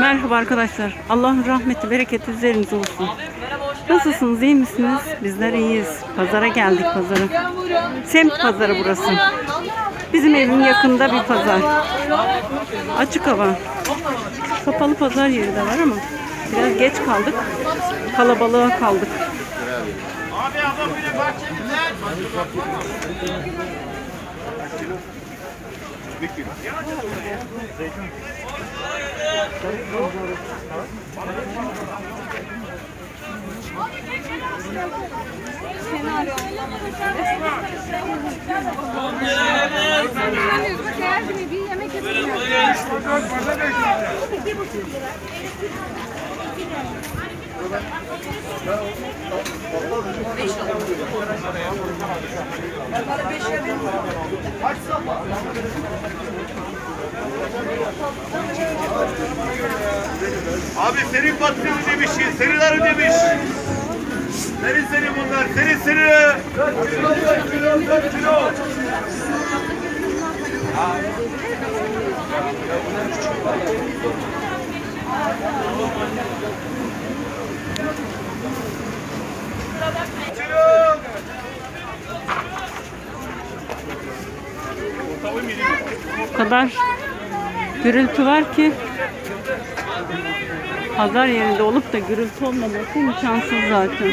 Merhaba arkadaşlar. Allah'ın rahmeti, bereketi üzerinize olsun. Nasılsınız, iyi misiniz? Bizler iyiyiz. Pazara geldik pazara. Semt pazarı burası. Bizim evin yakında bir pazar. Açık hava. Kapalı pazar yeri de var ama biraz geç kaldık. Kalabalığa kaldık. Bir yemek yapacağım. Abi senin patronun demiş, senin arı demiş. Senin senin bunlar, senin senin. 4 kilo, 4 kilo, 4 kilo. O kadar gürültü var ki pazar yerinde olup da gürültü olmaması imkansız zaten.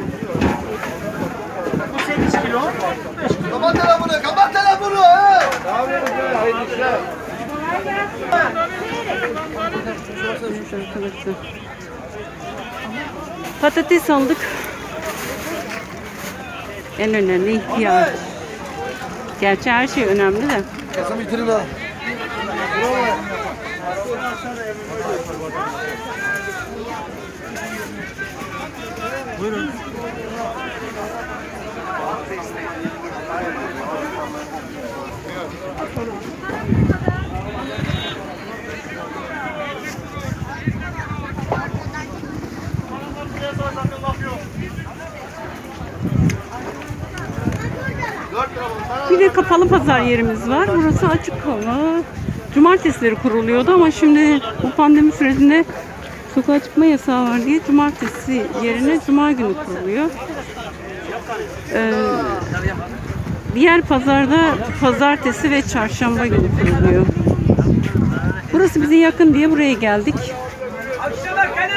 Arkadaşlar. Patates aldık. En önemli ihtiyaç. Gerçi her şey önemli de. Kasım bitirin ha. Bir de kapalı pazar yerimiz var. Burası açık hava. Cumartesileri kuruluyordu ama şimdi bu pandemi sürecinde sokağa çıkma yasağı var diye cumartesi yerine cuma günü kuruluyor. Ee, diğer pazarda pazartesi ve çarşamba günü kuruluyor. Burası bize yakın diye buraya geldik.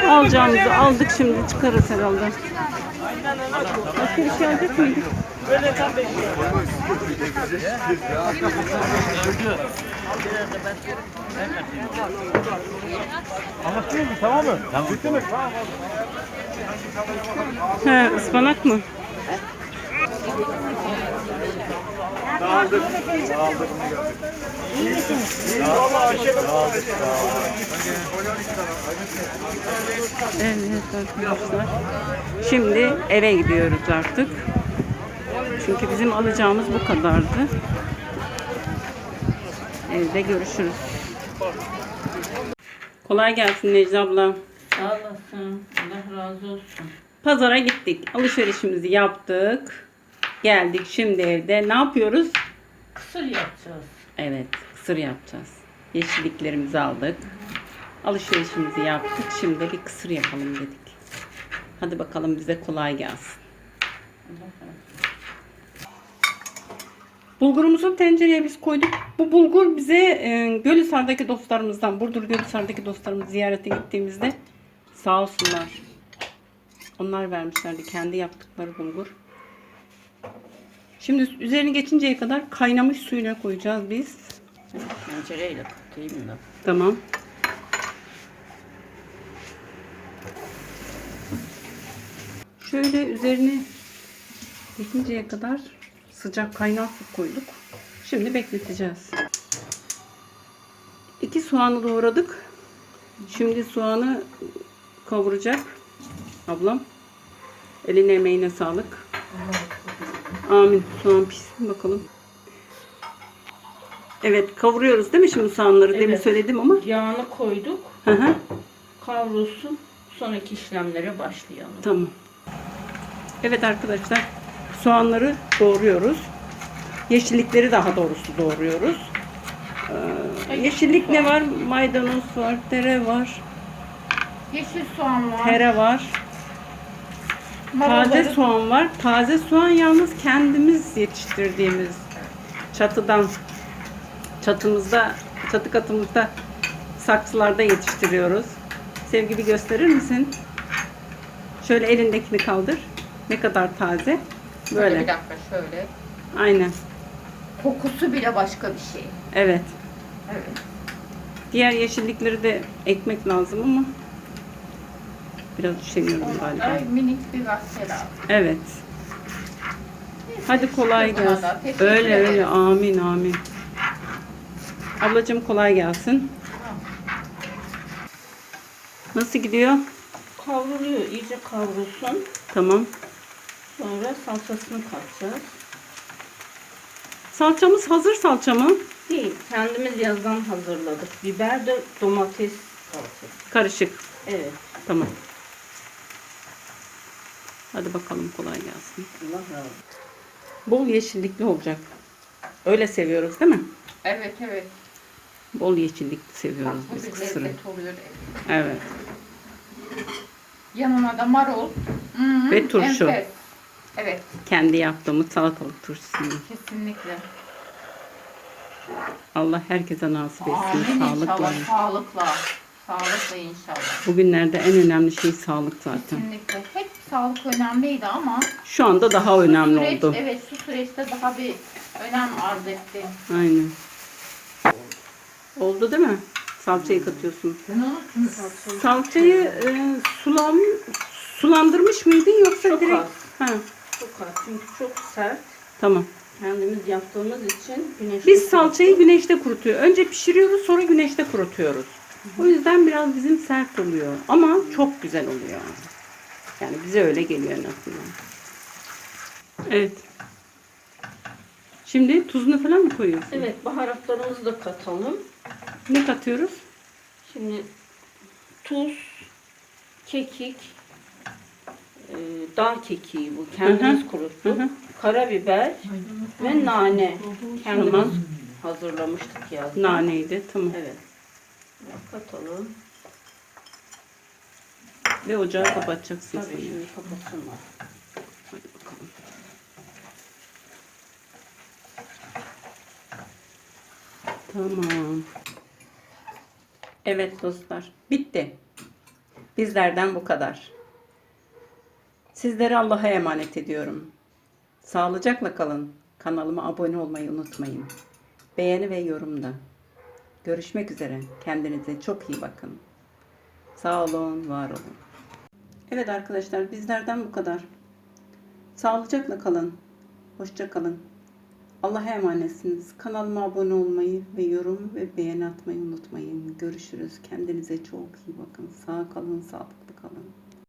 Alacağımızı aldık şimdi çıkarız herhalde. Başka bir şey alacak mıydık? Anlaştınız mı tamam mı? Tamam. Bitti. He, ıspanak mı? Dağıldık. Dağıldık. Valla Ayşe. Evet arkadaşlar. Şimdi eve gidiyoruz artık. Çünkü bizim alacağımız bu kadardı. Evde görüşürüz. Kolay gelsin Necla abla. Sağ olasın. Allah razı olsun. Pazara gittik. Alışverişimizi yaptık. Geldik şimdi evde. Ne yapıyoruz? Kısır yapacağız. Evet, kısır yapacağız. Yeşilliklerimizi aldık. Alışverişimizi yaptık. Şimdi bir kısır yapalım dedik. Hadi bakalım bize kolay gelsin. Bulgurumuzu tencereye biz koyduk. Bu bulgur bize e, Gölhisar'daki dostlarımızdan, Burdur Gölhisar'daki dostlarımız ziyarete gittiğimizde sağ olsunlar. Onlar vermişlerdi kendi yaptıkları bulgur. Şimdi üzerini geçinceye kadar kaynamış suyuna koyacağız biz. Tencereyle katayım da. Tamam. Şöyle üzerini geçinceye kadar Sıcak kaynar su koyduk. Şimdi bekleteceğiz. İki soğanı doğradık. Şimdi soğanı kavuracak ablam. Eline emeğine sağlık. Amin. Soğan pişsin bakalım. Evet kavuruyoruz değil mi şimdi soğanları? Demin Evet. söyledim ama. Yağını koyduk. Hı hı. Kavrulsun. Sonraki işlemlere başlayalım. Tamam. Evet arkadaşlar soğanları doğruyoruz. Yeşillikleri daha doğrusu doğruyoruz. Ee, yeşillik ne var? Maydanoz var, tere var, Yeşil soğan var. tere var, taze soğan var. Taze soğan yalnız kendimiz yetiştirdiğimiz çatıdan çatımızda, çatı katımızda saksılarda yetiştiriyoruz. Sevgi bir gösterir misin? Şöyle elindekini kaldır. Ne kadar taze. Şöyle Böyle. bir dakika şöyle. Aynen. Kokusu bile başka bir şey. Evet. Evet. Diğer yeşillikleri de ekmek lazım ama biraz üşeniyorum galiba. da minik bir gazete lazım. Evet. Hadi kolay gelsin. teşekkür Öyle ederim. öyle. Amin amin. Ablacığım kolay gelsin. Nasıl gidiyor? Kavruluyor. iyice kavrulsun. Tamam. Sonra salçasını katacağız. Salçamız hazır salça mı? Değil. Kendimiz yazdan hazırladık. Biber de domates salçası. Karışık. Evet. Tamam. Hadi bakalım kolay gelsin. Allah razı olsun. Bol yeşillikli olacak. Öyle seviyoruz değil mi? Evet evet. Bol yeşillikli seviyoruz Bu biz bir kısırı. lezzet oluyor. Evet. Yanına da marul. Hı, Ve turşu. enfes. Evet Kendi yaptığımız salatalık turşusunu. kesinlikle. Allah herkese nasip etsin. Amin Sağlıkla. inşallah. Sağlıkla. Sağlıkla inşallah. Bugünlerde en önemli şey sağlık zaten. Kesinlikle. Hep sağlık önemliydi ama Şu anda daha önemli süreç, oldu. evet şu süreçte daha bir önem arz etti. Aynen. Oldu değil mi? Salçayı katıyorsun. Ben unuttum. Salçayı e, sulam, sulandırmış mıydın yoksa Çok direkt? az. Ha, Çok az. Çünkü çok sert. tamam. Kendimiz yaptığımız için güneşte Biz salçayı güneşte kurutuyor. Önce pişiriyoruz sonra güneşte kurutuyoruz. O yüzden biraz bizim sert oluyor. Ama çok güzel oluyor. Yani bize öyle geliyor en azından. Evet. Şimdi tuzunu falan mı koyuyorsun? Evet baharatlarımızı da katalım. Ne katıyoruz? Şimdi tuz, kekik, e, dağ kekiği bu kendimiz Hı kuruttuk. hı. Karabiber ve nane kendimiz Tamam. hazırlamıştık ya. Naneydi. Tamam. Evet. Katalım. Ve ocağı kapatacaksın. Tabii sonra. şimdi kapatsınlar. Hadi bakalım. Tamam. Evet dostlar. Bitti. Bizlerden bu kadar. Sizleri Allah'a emanet ediyorum. Sağlıcakla kalın. Kanalıma abone olmayı unutmayın. Beğeni ve yorumda. Görüşmek üzere. Kendinize çok iyi bakın. Sağ olun, var olun. Evet arkadaşlar bizlerden bu kadar. Sağlıcakla kalın. Hoşça kalın. Allah'a emanetsiniz. Kanalıma abone olmayı ve yorum ve beğeni atmayı unutmayın. Görüşürüz. Kendinize çok iyi bakın. Sağ kalın, sağlıklı kalın.